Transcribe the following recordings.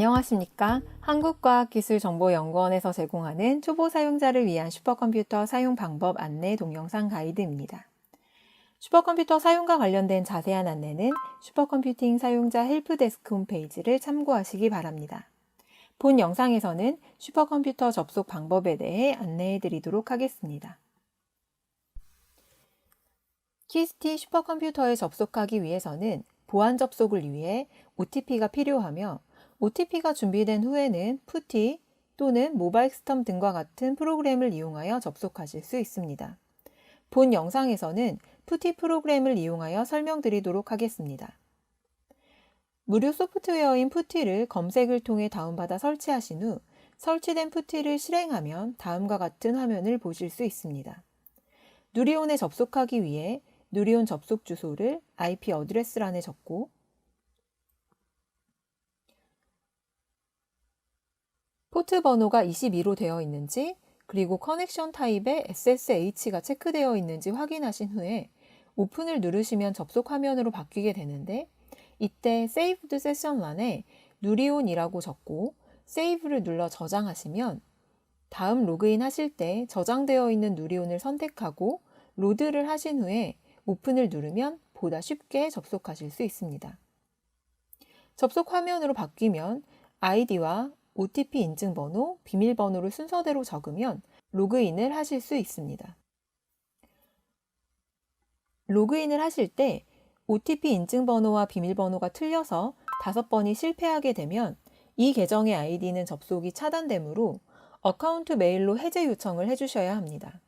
안녕하십니까. 한국과학기술정보연구원에서 제공하는 초보 사용자를 위한 슈퍼컴퓨터 사용 방법 안내 동영상 가이드입니다. 슈퍼컴퓨터 사용과 관련된 자세한 안내는 슈퍼컴퓨팅 사용자 헬프데스크 홈페이지를 참고하시기 바랍니다. 본 영상에서는 슈퍼컴퓨터 접속 방법에 대해 안내해 드리도록 하겠습니다. 키스티 슈퍼컴퓨터에 접속하기 위해서는 보안 접속을 위해 OTP가 필요하며 OTP가 준비된 후에는 푸티 또는 모바일 스텀 등과 같은 프로그램을 이용하여 접속하실 수 있습니다. 본 영상에서는 푸티 프로그램을 이용하여 설명드리도록 하겠습니다. 무료 소프트웨어인 푸티를 검색을 통해 다운받아 설치하신 후 설치된 푸티를 실행하면 다음과 같은 화면을 보실 수 있습니다. 누리온에 접속하기 위해 누리온 접속 주소를 IP 어드레스란에 적고 포트 번호가 22로 되어 있는지 그리고 커넥션 타입에 SSH가 체크되어 있는지 확인하신 후에 오픈을 누르시면 접속 화면으로 바뀌게 되는데 이때 세이브드 세션란에 누리온이라고 적고 세이브를 눌러 저장하시면 다음 로그인 하실 때 저장되어 있는 누리온을 선택하고 로드를 하신 후에 오픈을 누르면 보다 쉽게 접속하실 수 있습니다. 접속 화면으로 바뀌면 아이디와 OTP 인증번호, 비밀번호를 순서대로 적으면 로그인을 하실 수 있습니다. 로그인을 하실 때 OTP 인증번호와 비밀번호가 틀려서 다섯 번이 실패하게 되면 이 계정의 아이디는 접속이 차단되므로 어카운트 메일로 해제 요청을 해주셔야 합니다.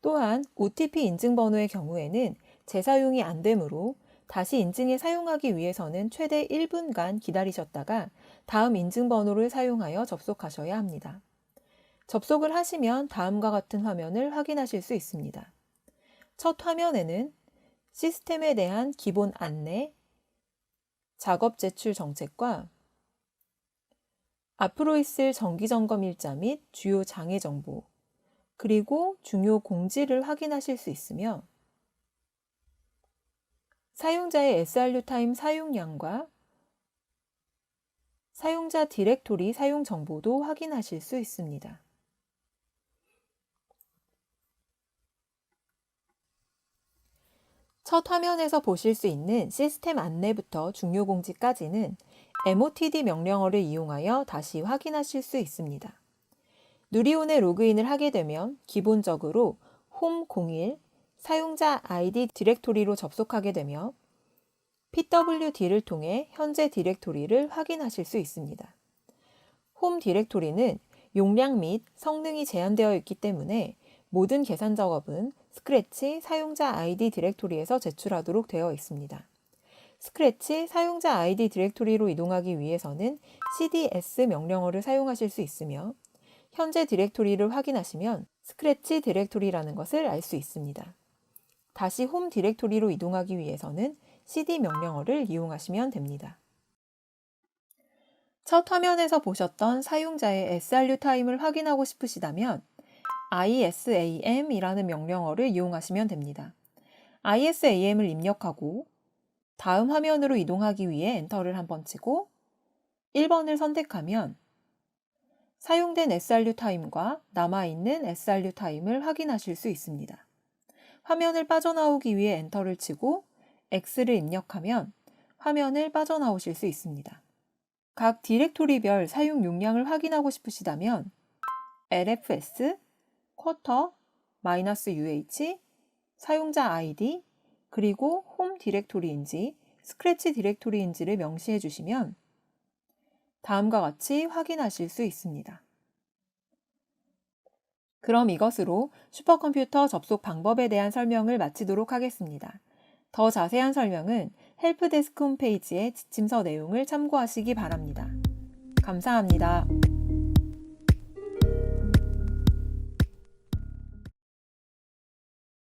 또한 OTP 인증번호의 경우에는 재사용이 안 되므로 다시 인증에 사용하기 위해서는 최대 1분간 기다리셨다가 다음 인증번호를 사용하여 접속하셔야 합니다. 접속을 하시면 다음과 같은 화면을 확인하실 수 있습니다. 첫 화면에는 시스템에 대한 기본 안내, 작업 제출 정책과 앞으로 있을 정기 점검 일자 및 주요 장애 정보, 그리고 중요 공지를 확인하실 수 있으며 사용자의 SRU 타임 사용량과 사용자 디렉토리 사용 정보도 확인하실 수 있습니다. 첫 화면에서 보실 수 있는 시스템 안내부터 중요 공지까지는 MOTD 명령어를 이용하여 다시 확인하실 수 있습니다. 누리온에 로그인을 하게 되면 기본적으로 홈01 사용자 아이디 디렉토리로 접속하게 되며 pwd를 통해 현재 디렉토리를 확인하실 수 있습니다. 홈 디렉토리는 용량 및 성능이 제한되어 있기 때문에 모든 계산 작업은 스크래치 사용자 아이디 디렉토리에서 제출하도록 되어 있습니다. 스크래치 사용자 아이디 디렉토리로 이동하기 위해서는 cds 명령어를 사용하실 수 있으며 현재 디렉토리를 확인하시면 스크래치 디렉토리라는 것을 알 수 있습니다. 다시 홈 디렉토리로 이동하기 위해서는 cd 명령어를 이용하시면 됩니다. 첫 화면에서 보셨던 사용자의 SRU 타임을 확인하고 싶으시다면 ISAM이라는 명령어를 이용하시면 됩니다. ISAM을 입력하고 다음 화면으로 이동하기 위해 엔터를 한번 치고 1번을 선택하면 사용된 SRU 타임과 남아있는 SRU 타임을 확인하실 수 있습니다. 화면을 빠져나오기 위해 엔터를 치고 X를 입력하면 화면을 빠져나오실 수 있습니다. 각 디렉토리별 사용 용량을 확인하고 싶으시다면 lfs, 쿼터, 마이너스 UH, 사용자 아이디, 그리고 홈 디렉토리인지 스크래치 디렉토리인지를 명시해 주시면 다음과 같이 확인하실 수 있습니다. 그럼 이것으로 슈퍼컴퓨터 접속 방법에 대한 설명을 마치도록 하겠습니다. 더 자세한 설명은 헬프데스크 홈페이지의 지침서 내용을 참고하시기 바랍니다. 감사합니다.